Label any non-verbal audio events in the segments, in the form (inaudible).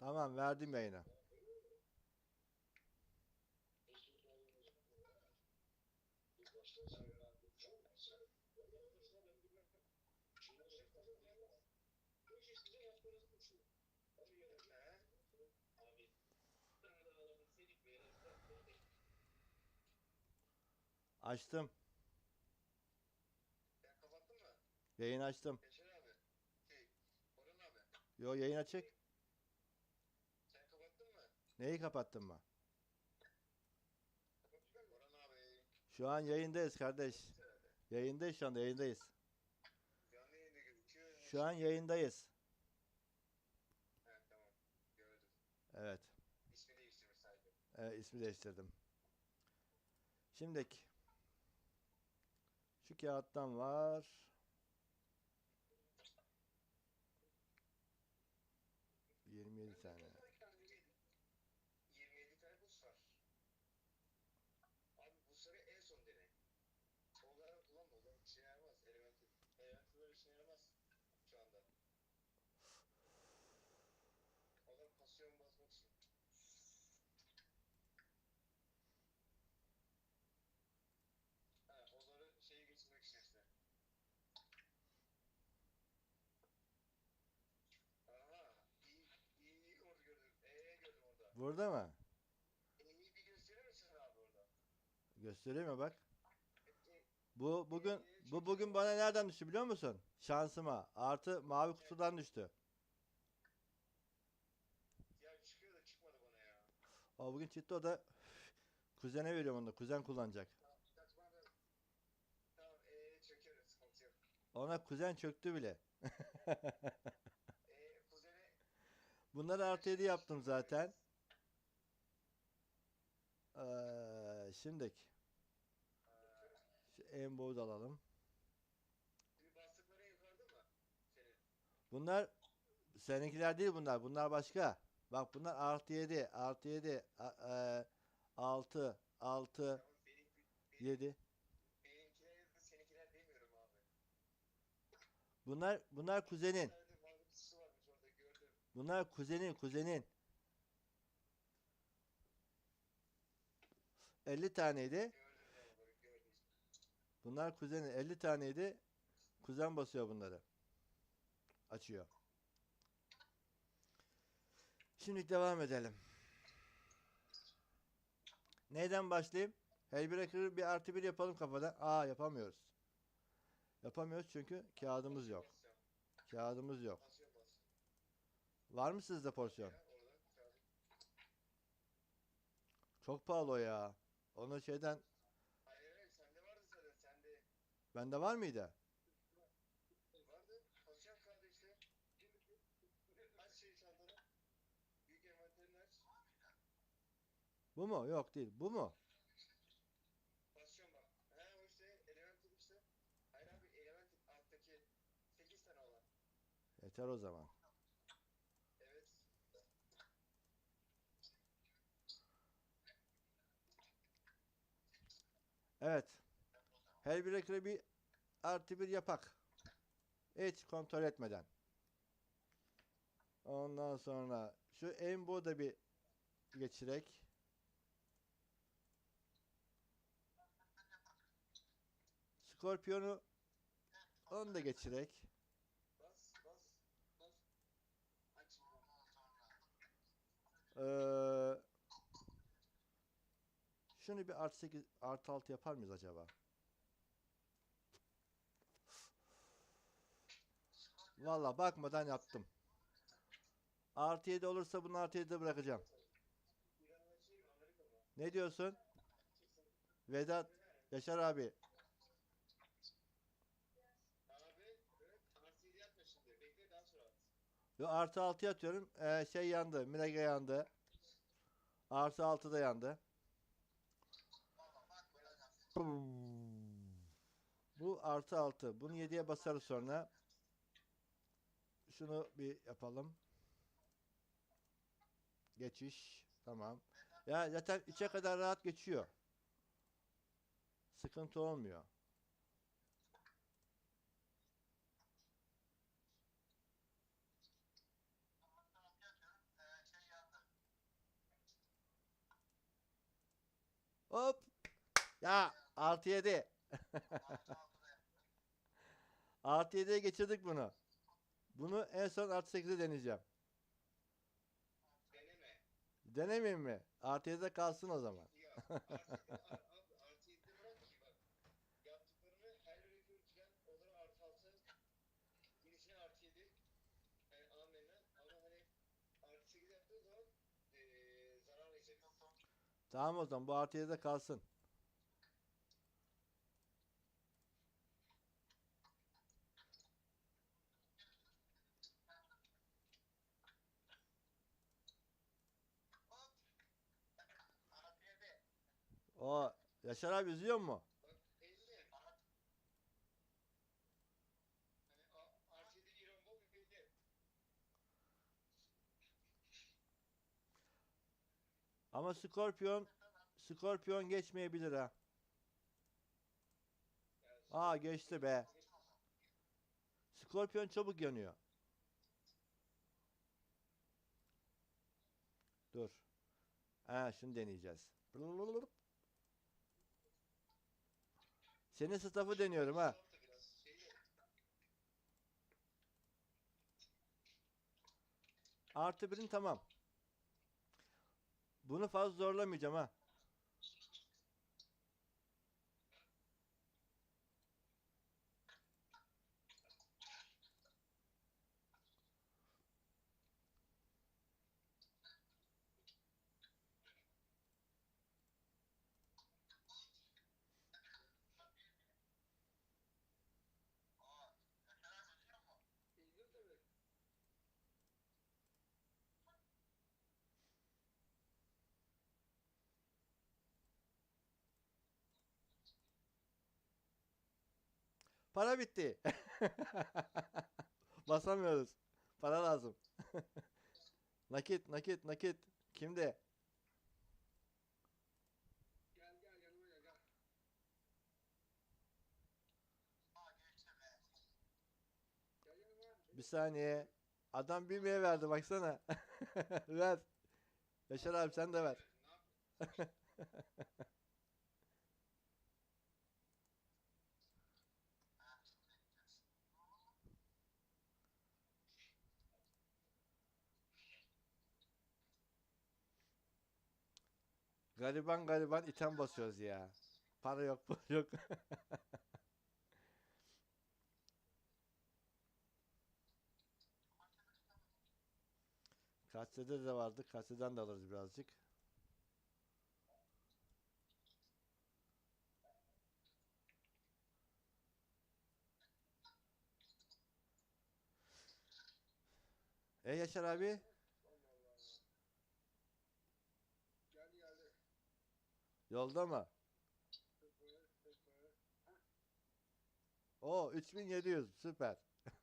Tamam verdim yayına. Açtım. Sen kapattın mı? Yayın açtım. Yaşar abi. Şey, Orhan abi. Yo yayın açık. Neyi kapattın mı? Şu an yayındayız kardeş. Yayındayız şu anda yayındayız. Şu an yayındayız. Evet. İsmi değiştirmiş sadece. Evet ismi değiştirdim. Şimdiki. Şu kağıttan var. 27 tane. 27 tane bus var. Abi busları en son dene. Onları kullanma. Onlar işe yaramaz. Elemental. Elemental'lar işe yaramaz. Şu anda. Pasyon basmak için. Ha, onları şeye geçirmek için işte. Aha, iyi, iyi, orada gördüm. Ee gördüm orada. Burada mı? İyi bir gösterir misin abi orada? Göstereyim mi bak. Bu bugün bu bugün bana nereden düştü biliyor musun? Şansıma. Artı mavi kutudan düştü. Ya çıkıyor da çıkmadı bana ya. Bugün çıktı o da kuzene veriyorum onu da. Kuzen kullanacak. Ona kuzen çöktü bile. (laughs) Bunları artı 7 yaptım zaten. Ee, şimdiki. Şu Embo'yu da alalım. Bunlar seninkiler değil bunlar. Bunlar başka. Bak bunlar artı 7, artı 7, a- e, 6, 6, Tamam, benim, benim, 7. benimkiler ya da seninkiler demiyorum abi. Bunlar bunlar kuzenin. Varmış orada gördüm. Bunlar kuzenin, kuzenin. 50 taneydi. Gördüm ya onları, gördüm. Bunlar kuzenin 50 taneydi. Kuzen basıyor bunları. Açıyor. Şimdi devam edelim. Neyden başlayayım? Hellbreaker'ı bir artı bir yapalım kafadan. Aa yapamıyoruz. Yapamıyoruz çünkü kağıdımız yok. Kağıdımız yok. Var mı sizde porsiyon? Çok pahalı o ya. Onu şeyden bende var mıydı? Bu mu? Yok değil. Bu mu? Basıyorum bak. He o işte Elemental işte. Hayır abi Elemental alttaki 8 tane olan. Yeter o zaman. Evet. Evet. Hellbreaker'ı bir artı bir yapak. Hiç kontrol etmeden. Ondan sonra şu Embo da bir geçirek. Skorpiyonu onu da geçirek. Ee, şunu bir artı 8 artı 6 yapar mıyız acaba? Valla bakmadan yaptım. Artı 7 olursa bunu artı 7'de bırakacağım. Ne diyorsun? Vedat, Yaşar. Abi evet. Artı atma şimdi. Bekle daha sonra at. Yo, artı 6 atıyorum. Ee, şey yandı. Mirage yandı. Artı 6 da yandı. Bu artı 6. Bunu 7'ye basarız sonra. Şunu bir yapalım. Geçiş. Tamam. Ya zaten içe kadar rahat geçiyor. Sıkıntı olmuyor. Tamam yatıyorum. Ee, şey Hop. Ya artı 7. artı 7'ye geçirdik bunu. Bunu en son artı 8'e deneyeceğim. Deneme. Denemeyeyim mi? Artı 7'de kalsın o zaman. Ya artı yedi- ar- abi artı yedi bırak ki bak. Yaptıklarını her yere göreceğim. Onları artı altı. Birisine artı yedi. Yani amenna. Ama hani artı sekiz yaptığı zaman eee zarar. Tamam o zaman bu artı 7'de kalsın. O Yaşar abi üzüyor mu? Bak elli. Hani a- artı yedi İran bol belli. Ama Scorpion Scorpion geçmeyebilir ha. Aa geçti be. Scorpion çabuk yanıyor. Dur. Ha şimdi deneyeceğiz. Senin staff'ı deniyorum ha. Artı birin tamam. Bunu fazla zorlamayacağım ha. Para bitti. (laughs) Basamıyoruz. Para lazım. (laughs) nakit, nakit, nakit. Kimde? Gel gel gel. Bir saniye. Adam bilmeye verdi baksana. (laughs) ver. Yaşar abi sen de ver. Gariban gariban item basıyoruz ya. Para yok, pul yok. (laughs) Katsede de vardı. Katseden de alırız birazcık. E Yaşar abi? Allah Allah. Geldi geldi. Yolda mı? O 3700 süper. (laughs)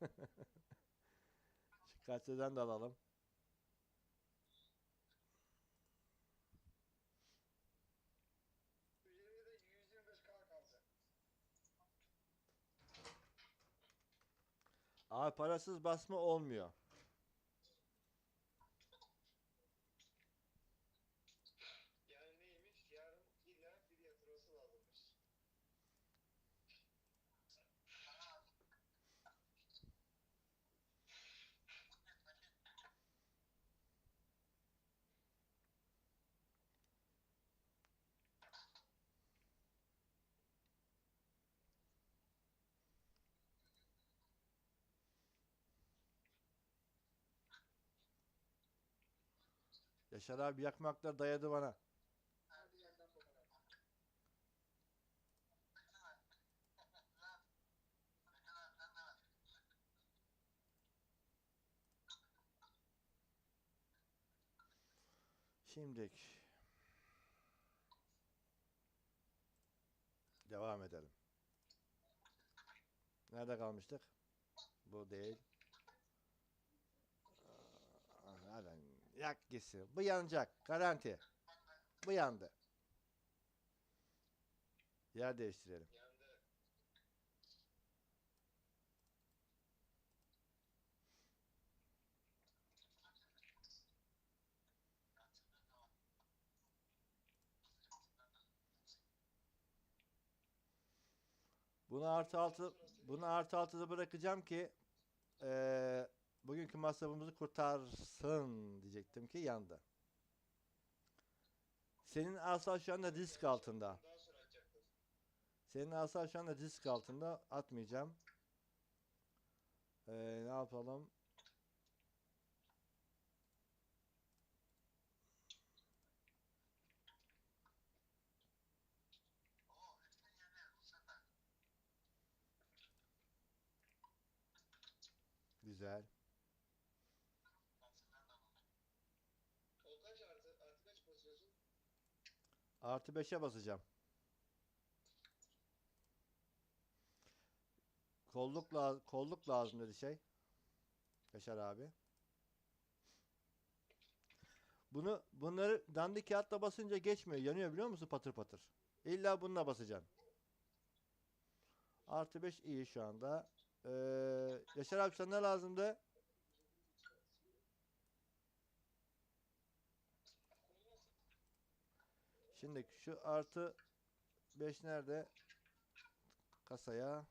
Şu katseden de alalım. Üzerimde de 125k kaldı. Abi parasız basma olmuyor. Yaşar abi yakmaklar dayadı bana. Şimdilik devam edelim. Nerede kalmıştık? Bu değil. Yak gitsin. Bu yanacak. Garanti. Bu yandı. Yer değiştirelim. Bunu artı altı, bunu artı altıda bırakacağım ki ee, bugünkü masrafımızı kurtarsın diyecektim ki yandı. Senin asal şu anda risk altında. Senin asal şu anda risk altında atmayacağım. Eee, ne yapalım? Güzel. O kaç artı? Artı kaç basıyorsun? Artı 5'e basacağım. Kolluk, la kolluk lazım dedi şey. Yaşar abi. Bunu bunları dandik kağıtla basınca geçmiyor. Yanıyor biliyor musun patır patır. İlla bununla basacaksın. Artı 5 iyi şu anda. Ee, Yaşar abi sana ne lazımdı? Şimdi şu artı 5 nerede? Kasaya.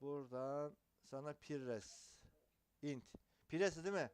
Buradan sana Pires. Int. Pires değil mi?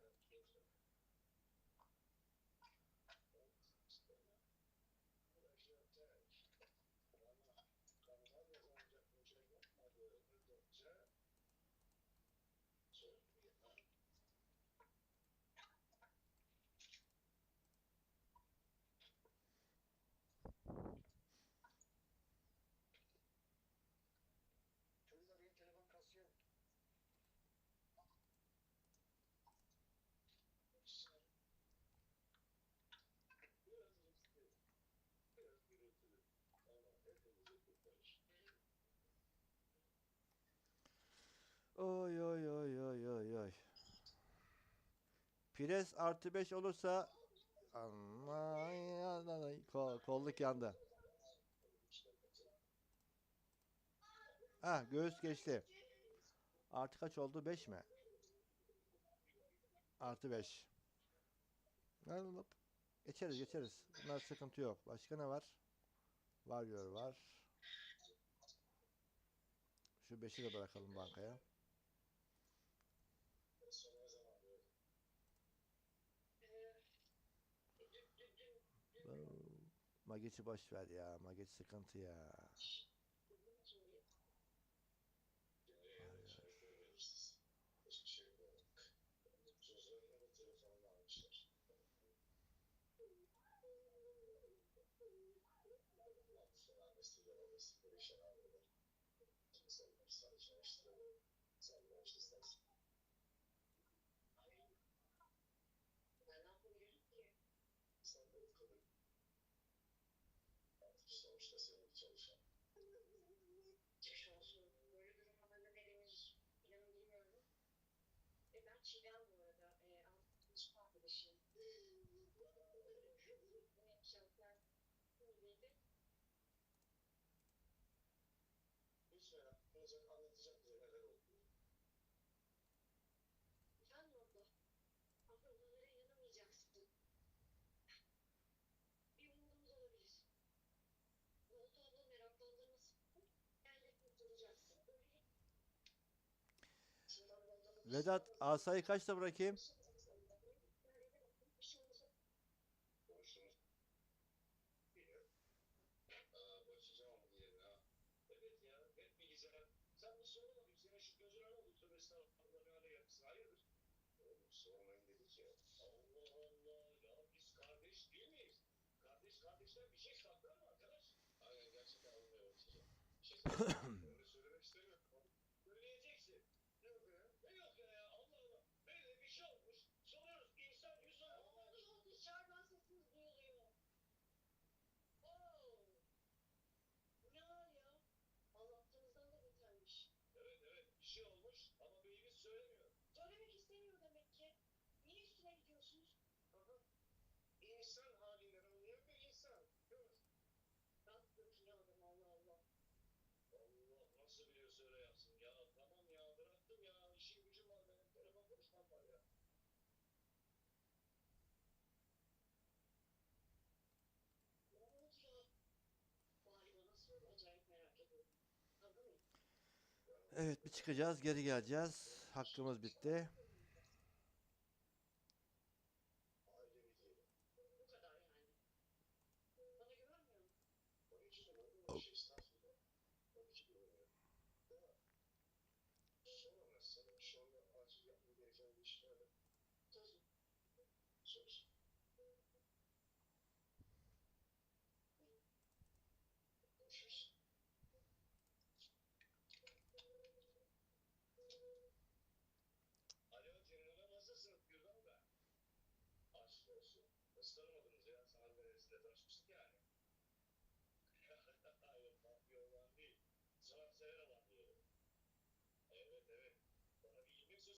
Oy oy oy oy oy oy. Pires artı 5 olursa kol, kolluk yandı. Ha göğüs geçti. Artı kaç oldu? 5 mi? Artı 5. Geçeriz geçeriz. Bunlar sıkıntı yok. Başka ne var? Varıyor var. Şu 5'i de bırakalım bankaya. Oo, Mageç'i boş ver ya. Mageç sıkıntı ya. Ben ne yapabilirim ki? Sonuçta senin çalışan. Geçmiş olsun. Böyle durumlarda ne denir? İnanın bilmiyorum. E ben Çiğdem bu arada. E, Antalya'nın arkadaşıyım. Ne yapacağım ben? Neydi? Lütfen olacak Vedat asayı kaçta bırakayım? insan halinden anlayan bir insan. Gör. Rabbimiz ne adam Allah Allah. Allah nasıl biliyorsa öyle yapsın. Ya tamam ya bıraktım ya işim gücüm var benim telefon konuşmam var ya. Evet bir çıkacağız geri geleceğiz. Hakkımız bitti. tanıştıramadınız ya. Sanat galerisiyle tanışmıştık yani. Hayır, ben bir olan değil. Sanat sever ama